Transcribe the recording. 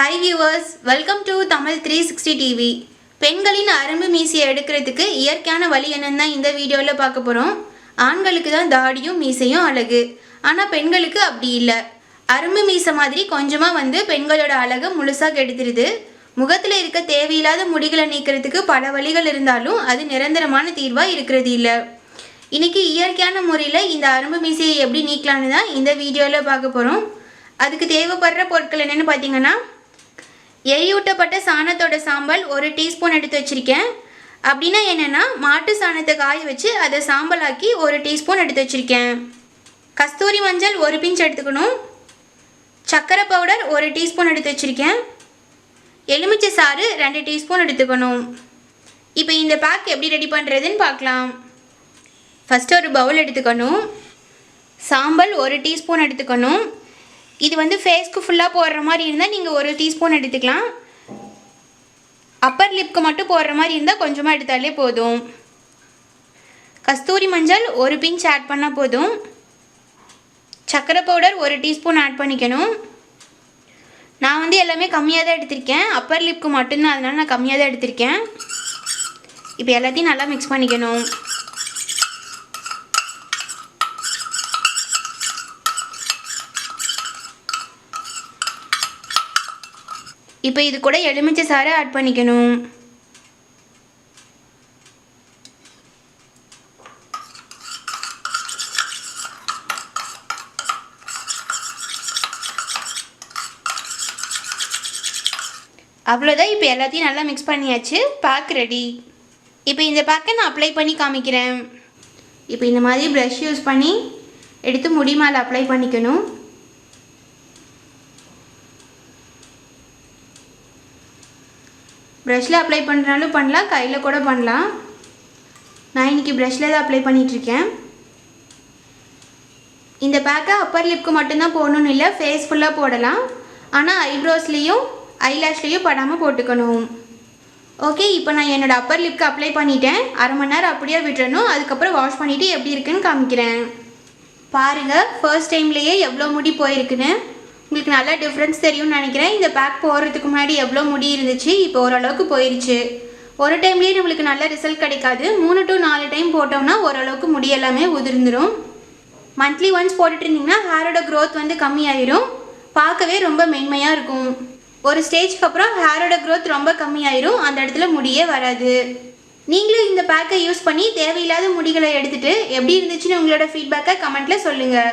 Hi viewers welcome to Tamil three sixty TV பெண்களின் அரும்பு மீசையை எடுக்கிறதுக்கு இயற்கையான வழி என்னன்னு தான் இந்த வீடியோவில் பார்க்க போகிறோம் ஆண்களுக்கு தான் தாடியும் மீசையும் அழகு. ஆனால் பெண்களுக்கு அப்படி இல்லை. அரும்பு மீசை மாதிரி கொஞ்சமாக வந்து பெண்களோட அழகை முழுசாக கெடுத்துருது. முகத்தில் இருக்க தேவையில்லாத முடிகளை நீக்கிறதுக்கு பல வழிகள் இருந்தாலும் அது நிரந்தரமான தீர்வாக இருக்கிறது இல்லை. இன்றைக்கி இயற்கையான முறையில் இந்த அரும்பு மீசையை எப்படி நீக்கலான்னு தான் இந்த வீடியோவில் பார்க்க போகிறோம் அதுக்கு தேவைப்படுற பொருட்கள் என்னென்னு பார்த்தீங்கன்னா எரியூட்டப்பட்ட சாணத்தோட சாம்பல் ஒரு டீஸ்பூன் எடுத்து வச்சுருக்கேன். அப்படின்னா என்னென்னா மாட்டு சாணத்தை காய வச்சு அதை சாம்பலாக்கி ஒரு டீஸ்பூன் எடுத்து வச்சுருக்கேன். கஸ்தூரி மஞ்சள் ஒரு பிஞ்ச் எடுத்துக்கணும். சர்க்கரை பவுடர் ஒரு டீஸ்பூன் எடுத்து வச்சுருக்கேன். எலுமிச்சை சாறு ரெண்டு டீஸ்பூன் எடுத்துக்கணும். இப்போ இந்த பேக் எப்படி ரெடி பண்ணுறதுன்னு பார்க்கலாம். ஃபஸ்ட்டு ஒரு பவுல் எடுத்துக்கணும். சாம்பல் ஒரு டீஸ்பூன் எடுத்துக்கணும். இது வந்து ஃபேஸ்க்கு ஃபுல்லாக போடுற மாதிரி இருந்தால் நீங்கள் ஒரு டீஸ்பூன் எடுத்துக்கலாம். அப்பர் லிப்க்கு மட்டும் போடுற மாதிரி இருந்தால் கொஞ்சமாக எடுத்தாலே போதும். கஸ்தூரி மஞ்சள் ஒரு பிஞ்ச் ஆட் பண்ணால் போதும். சர்க்கரை பவுடர் ஒரு டீஸ்பூன் ஆட் பண்ணிக்கணும். நான் வந்து எல்லாமே கம்மியாக தான் எடுத்திருக்கேன். அப்பர் லிப்க்கு மட்டும்தான் அதனால் நான் கம்மியாக தான் எடுத்திருக்கேன். இப்போ எல்லாத்தையும் நல்லா மிக்ஸ் பண்ணிக்கணும். இப்போ இது கூட எலுமிச்சை சாறை ஆட் பண்ணிக்கணும். அவ்வளோதான் இப்போ எல்லாத்தையும் நல்லா மிக்ஸ் பண்ணியாச்சு. பேக் ரெடி இப்போ இந்த பேக்கை நான் அப்ளை பண்ணி காமிக்கிறேன். இப்போ இந்த மாதிரி ப்ரஷ் யூஸ் பண்ணி எடுத்து முடி மேலே அப்ளை பண்ணிக்கணும். ப்ரெஷ்ஷில் அப்ளை பண்ணுறனாலும் பண்ணலாம் கையில் கூட பண்ணலாம். நான் இன்றைக்கி ப்ரெஷ்ஷில் தான் அப்ளை பண்ணிகிட்ருக்கேன் இந்த பேக்கை அப்பர் லிப்க்கு மட்டும்தான் போடணும்னு இல்லை ஃபேஸ் ஃபுல்லாக போடலாம். ஆனால் ஐப்ரோஸ்லேயும் ஐலாஷ்லேயும் படாமல் போட்டுக்கணும். ஓகே இப்போ நான் என்னோடய அப்பர் லிப்க்கு அப்ளை பண்ணிட்டேன். அரை மணி நேரம் அப்படியே விட்டுறணும். அதுக்கப்புறம் வாஷ் பண்ணிவிட்டு எப்படி இருக்குன்னு காமிக்கிறேன். பாருங்கள் ஃபர்ஸ்ட் டைம்லேயே எவ்வளோ முடி போயிருக்குன்னு. உங்களுக்கு நல்லா டிஃப்ரென்ஸ் தெரியும்னு நினைக்கிறேன். இந்த பேக் போடுறதுக்கு முன்னாடி எவ்வளோ முடி இருந்துச்சு? இப்போ ஓரளவுக்கு போயிருச்சு. ஒரு டைம்லேயே நம்மளுக்கு நல்ல ரிசல்ட் கிடைக்காது. மூணு டு நாலு டைம் போட்டோம்னா ஓரளவுக்கு முடி எல்லாமே உதிர்ந்துடும் மந்த்லி ஒன்ஸ் போட்டுட்டு இருந்தீங்கன்னா ஹேரோட க்ரோத் வந்து கம்மியாயிரும். பார்க்கவே ரொம்ப மென்மையாக இருக்கும். ஒரு ஸ்டேஜ்க்கு அப்புறம் ஹேரோட க்ரோத் ரொம்ப கம்மியாயிரும். அந்த இடத்துல முடியே வராது. நீங்களும் இந்த பேக்கை யூஸ் பண்ணி தேவையில்லாத முடிகளை எடுத்துட்டு எப்படி இருந்துச்சுன்னு உங்களோட ஃபீட்பேக்கை கமெண்ட்டில் சொல்லுங்கள்